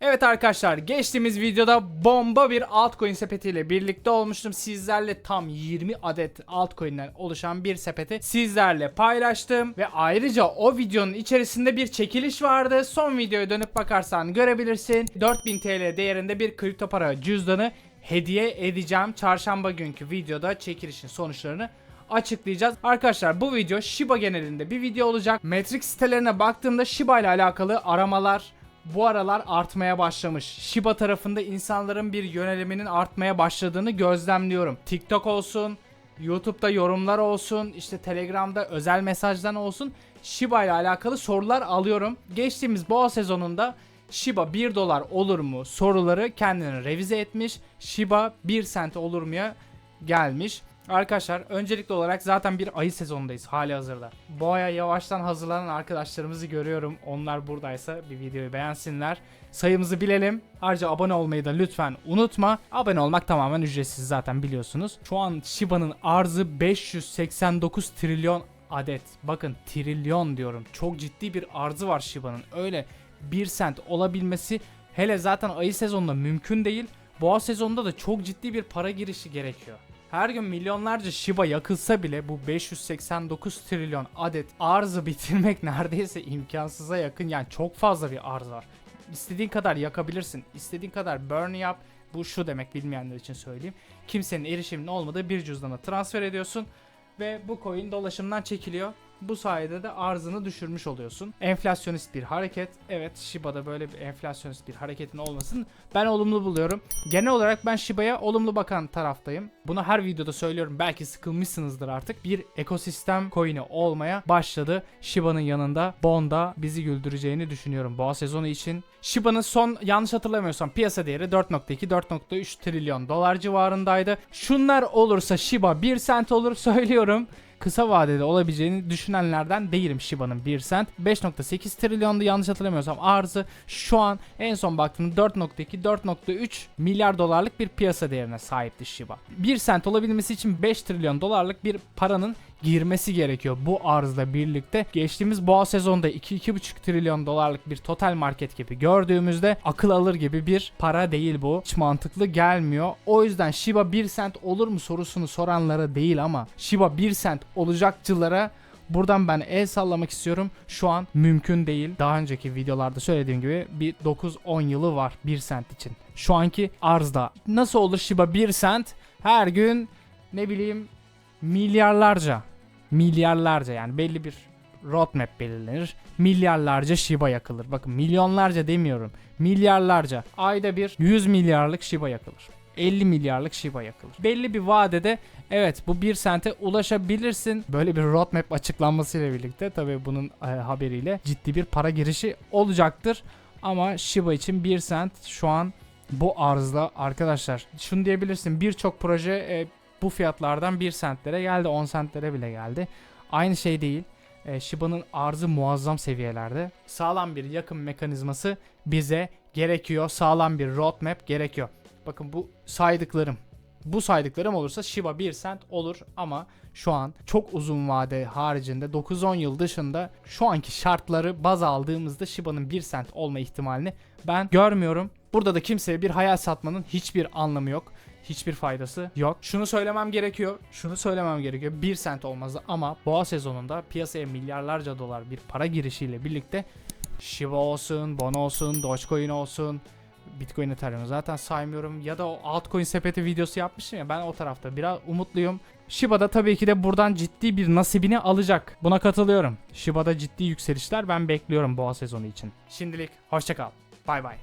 Evet arkadaşlar geçtiğimiz videoda bomba bir altcoin sepetiyle birlikte olmuştum. Sizlerle tam 20 adet altcoin'den oluşan bir sepeti sizlerle paylaştım. Ve ayrıca o videonun içerisinde bir çekiliş vardı. Son videoya dönüp bakarsan görebilirsin. 4000 TL değerinde bir kripto para cüzdanı hediye edeceğim. Çarşamba günkü videoda çekilişin sonuçlarını açıklayacağız. Arkadaşlar bu video Shiba genelinde bir video olacak. Matrix sitelerine baktığımda Shiba ile alakalı aramalar bu aralar artmaya başlamış. Shiba tarafında insanların bir yöneliminin artmaya başladığını gözlemliyorum. TikTok olsun, YouTube'da yorumlar olsun, işte Telegram'da özel mesajdan olsun Shiba ile alakalı sorular alıyorum. Geçtiğimiz boğa sezonunda Shiba 1 dolar olur mu soruları kendini revize etmiş. Shiba 1 sent olur muya gelmiş. Arkadaşlar öncelikli olarak zaten bir ayı sezonundayız hali hazırda. Boğaya yavaştan hazırlanan arkadaşlarımızı görüyorum. Onlar buradaysa bir videoyu beğensinler. Sayımızı bilelim. Ayrıca abone olmayı da lütfen unutma. Abone olmak tamamen ücretsiz zaten biliyorsunuz. Şu an Shiba'nın arzı 589 trilyon adet. Bakın trilyon diyorum. Çok ciddi bir arzı var Shiba'nın. Öyle 1 sent olabilmesi hele zaten ayı sezonunda mümkün değil. Boğa sezonunda da çok ciddi bir para girişi gerekiyor. Her gün milyonlarca Shiba yakılsa bile bu 589 trilyon adet arzı bitirmek neredeyse imkansıza yakın. Yani çok fazla bir arz var. İstediğin kadar yakabilirsin. İstediğin kadar burn yap. Bu şu demek bilmeyenler için söyleyeyim. Kimsenin erişiminin olmadığı bir cüzdana transfer ediyorsun ve bu coin dolaşımdan çekiliyor. Bu sayede de arzını düşürmüş oluyorsun. Enflasyonist bir hareket. Evet Shiba'da böyle bir enflasyonist bir hareketin olmasını ben olumlu buluyorum. Genel olarak ben Shiba'ya olumlu bakan taraftayım. Bunu her videoda söylüyorum. Belki sıkılmışsınızdır artık. Bir ekosistem coin'i olmaya başladı. Shiba'nın yanında Bond'a bizi güldüreceğini düşünüyorum boğa sezonu için. Shiba'nın son yanlış hatırlamıyorsam piyasa değeri 4.2-4.3 trilyon dolar civarındaydı. Şunlar olursa Shiba 1 sent olur söylüyorum kısa vadede olabileceğini düşünenlerden değilim Shiba'nın 1 sent. 5.8 trilyondu yanlış hatırlamıyorsam arzı şu an en son baktığımda 4.2-4.3 milyar dolarlık bir piyasa değerine sahipti Shiba. 1 sent olabilmesi için 5 trilyon dolarlık bir paranın girmesi gerekiyor bu arzla birlikte. Geçtiğimiz boğa sezonda 2-2,5 trilyon dolarlık bir total market gibi gördüğümüzde akıl alır gibi bir para değil bu. Hiç mantıklı gelmiyor. O yüzden Shiba 1 sent olur mu sorusunu soranlara değil ama Shiba 1 sent olacakçılara Buradan ben el sallamak istiyorum. Şu an mümkün değil. Daha önceki videolarda söylediğim gibi bir 9-10 yılı var 1 sent için. Şu anki arzda. Nasıl olur Shiba 1 sent? Her gün ne bileyim milyarlarca milyarlarca yani belli bir roadmap belirlenir. Milyarlarca Shiba yakılır. Bakın milyonlarca demiyorum. Milyarlarca. Ayda bir 100 milyarlık Shiba yakılır. 50 milyarlık Shiba yakılır. Belli bir vadede evet bu 1 sente ulaşabilirsin. Böyle bir roadmap açıklanmasıyla birlikte tabii bunun e, haberiyle ciddi bir para girişi olacaktır. Ama Shiba için 1 sent şu an bu arzda arkadaşlar şunu diyebilirsin birçok proje e, bu fiyatlardan 1 sentlere geldi 10 sentlere bile geldi. Aynı şey değil. E, Shiba'nın arzı muazzam seviyelerde. Sağlam bir yakın mekanizması bize gerekiyor. Sağlam bir roadmap gerekiyor. Bakın bu saydıklarım. Bu saydıklarım olursa Shiba 1 sent olur ama şu an çok uzun vade haricinde 9-10 yıl dışında şu anki şartları baz aldığımızda Shiba'nın 1 sent olma ihtimalini ben görmüyorum. Burada da kimseye bir hayal satmanın hiçbir anlamı yok. Hiçbir faydası yok. Şunu söylemem gerekiyor. Şunu söylemem gerekiyor. 1 sent olmazdı ama boğa sezonunda piyasaya milyarlarca dolar bir para girişiyle birlikte Shiba olsun, Bono olsun, Dogecoin olsun, Bitcoin Ethereum zaten saymıyorum ya da o altcoin sepeti videosu yapmışım ya ben o tarafta biraz umutluyum. Shiba'da tabii ki de buradan ciddi bir nasibini alacak. Buna katılıyorum. Shiba'da ciddi yükselişler ben bekliyorum boğa sezonu için. Şimdilik hoşçakal. Bay bay.